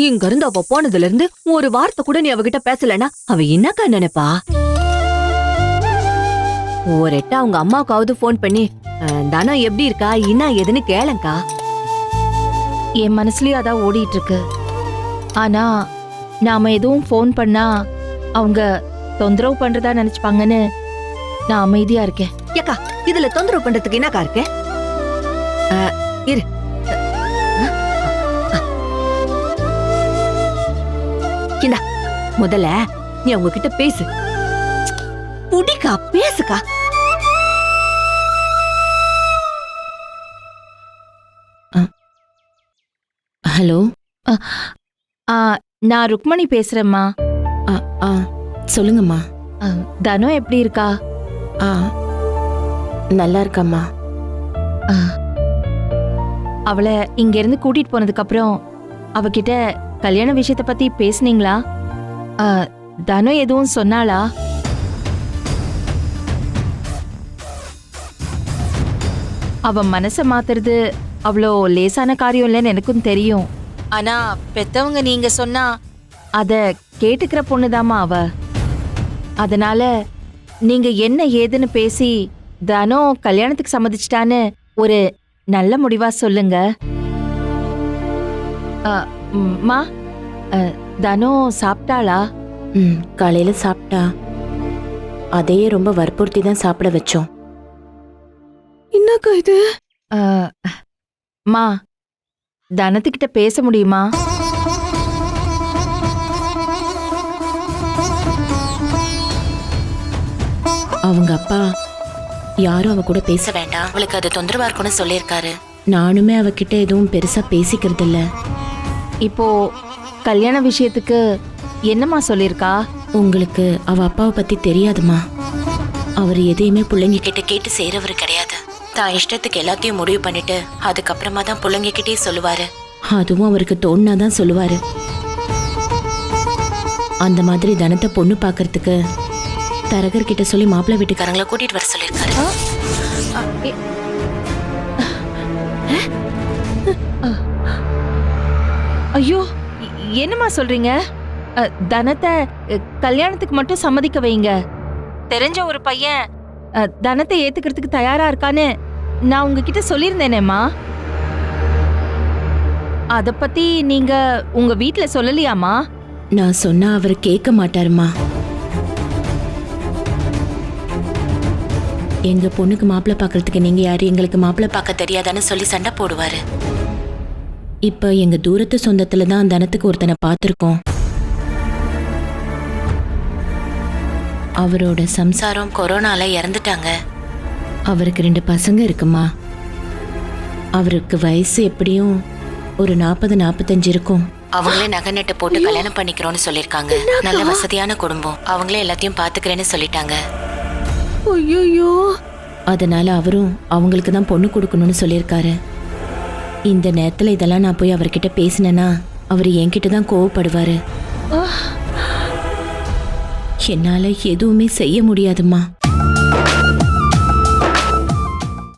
இங்க இருந்து அவ போனதுல இருந்து ஒரு வார்த்தை கூட நீ அவகிட்ட பேசலனா அவ என்னக்கா நினைப்பா? ஒரு எட்டா அவங்க அம்மாவுக்காவது ஃபோன் பண்ணி "அஹ், தனா எப்படி இருக்கா? என்ன ஏதுன்னு கேளங்கா என் மனசுலயும் அதான் ஓடிட்டு இருக்கு ஆனா நாம எதுவும் ஃபோன் பண்ணா அவங்க தொந்தரவு பண்றதா நினைச்சுப்பாங்கன்னு நான் அமைதியா இருக்கேன். ஏக்கா இதுல தொந்தரவு பண்றதுக்கு என்னக்கா இருக்கு? அஹ், இரு. முதல்ல நீ அவங்க கிட்ட பேசு. புடிக்கா பேசுக்கா. ஹலோ? ஆ, நான் ருக்மணி பேசுறேம்மா. ஆ ஆ சொல்லுங்கம்மா. ஆ, தனு எப்படி இருக்கா? ஆ நல்லா இருக்கம்மா. ஆ. அவளை இங்க இருந்து கூட்டிட்டு போனதுக்கு அப்புறம் அவகிட்ட கல்யாண விஷயத்த பத்தி பேசுனீங்களா? தனு எதுவும் சொன்னாளா? அவன் மனசை மாத்துறது அவ்வளோ லேசான காரியம் இல்லைன்னு எனக்கும் தெரியும். ஆனா பெத்தவங்க நீங்க சொன்னா அத கேட்டுக்கிற பொண்ணுதாம்மா அவ. அதனால நீங்க என்ன ஏதுன்னு பேசி தனோ கல்யாணத்துக்கு சம்மதிச்சிட்டான்னு ஒரு நல்ல முடிவா சொல்லுங்க. மா தனோ சாப்பிட்டாளா? ம் காலையில சாப்பிட்டா. அதையே ரொம்ப வற்புறுத்தி தான் சாப்பிட வச்சோம். என்னக்கா இது? மா தனத்துக்கிட்ட பேச முடியுமா? அவங்க அப்பா யாரும் அவ கூட பேச வேண்டாம். அவளுக்கு அது தொந்தரவா இருக்கும்னு சொல்லியிருக்காரு. நானுமே அவகிட்ட எதுவும் பெருசா பேசிக்கிறது இல்ல இப்போ கல்யாண விஷயத்துக்கு என்னம்மா சொல்லியிருக்கா? உங்களுக்கு அவ அப்பாவை பத்தி தெரியாதுமா? அவர் எதையுமே பிள்ளைங்க கிட்ட கேட்டு செய்யறவர் கிடையாது. தான் இஷ்டத்துக்கு எல்லாத்தையும் முடிவு பண்ணிட்டு அதுக்கப்புறமா தான் பிள்ளைங்க கிட்டே சொல்லுவாரு. அதுவும் அவருக்கு தோணுனாதான் சொல்லுவாரு. அந்த மாதிரி தனத்தை பொண்ணு பார்க்கறதுக்கு தரகர் கிட்ட சொல்லி மாப்பிள்ளை வீட்டுக்காரங்களை கூட்டிட்டு வர சொல்லியிருக்காரு. ஐயோ! என்னம்மா சொல்றீங்க? தனத்தை கல்யாணத்துக்கு மட்டும் சம்மதிக்க வைங்க. தெரிஞ்ச ஒரு பையன் தனத்தை ஏத்துக்கிறதுக்கு தயாரா இருக்கான்னு நான் உங்ககிட்ட சொல்லியிருந்தேனேம்மா. அத பத்தி நீங்க உங்க வீட்ல சொல்லலையாமா நான் சொன்னா அவர் கேட்க மாட்டாருமா எங்க பொண்ணுக்கு மாப்பிள்ளை பார்க்கறதுக்கு நீங்க யாரு? எங்களுக்கு மாப்பிள்ளை பார்க்க தெரியாதான்னு சொல்லி சண்டை போடுவாரு. இப்ப எங்க தூரத்து சொந்தத்துல தான் தனத்துக்கு ஒருத்தனை பார்த்துருக்கோம். அவரோட சம்சாரம் கொரோனால இறந்துட்டாங்க. அவருக்கு ரெண்டு பசங்க இருக்குமா? அவருக்கு வயசு எப்படியும் ஒரு நாற்பது நாற்பத்தஞ்சு இருக்கும். அவங்களே நகை நட்டு போட்டு கல்யாணம் பண்ணிக்கிறோம்னு சொல்லிருக்காங்க நல்ல வசதியான குடும்பம். அவங்களே எல்லாத்தையும் பாத்துக்கிறேன்னு சொல்லிட்டாங்க. ஐயோ அதனால அவரும் அவங்களுக்கு தான் பொண்ணு கொடுக்கணும்னு சொல்லியிருக்காரு. இந்த நேரத்துல இதெல்லாம் நான் போய் அவர்கிட்ட பேசினேன்னா அவர் என்கிட்ட தான் கோவப்படுவாரு. என்னால எதுவுமே செய்ய முடியாதும்மா.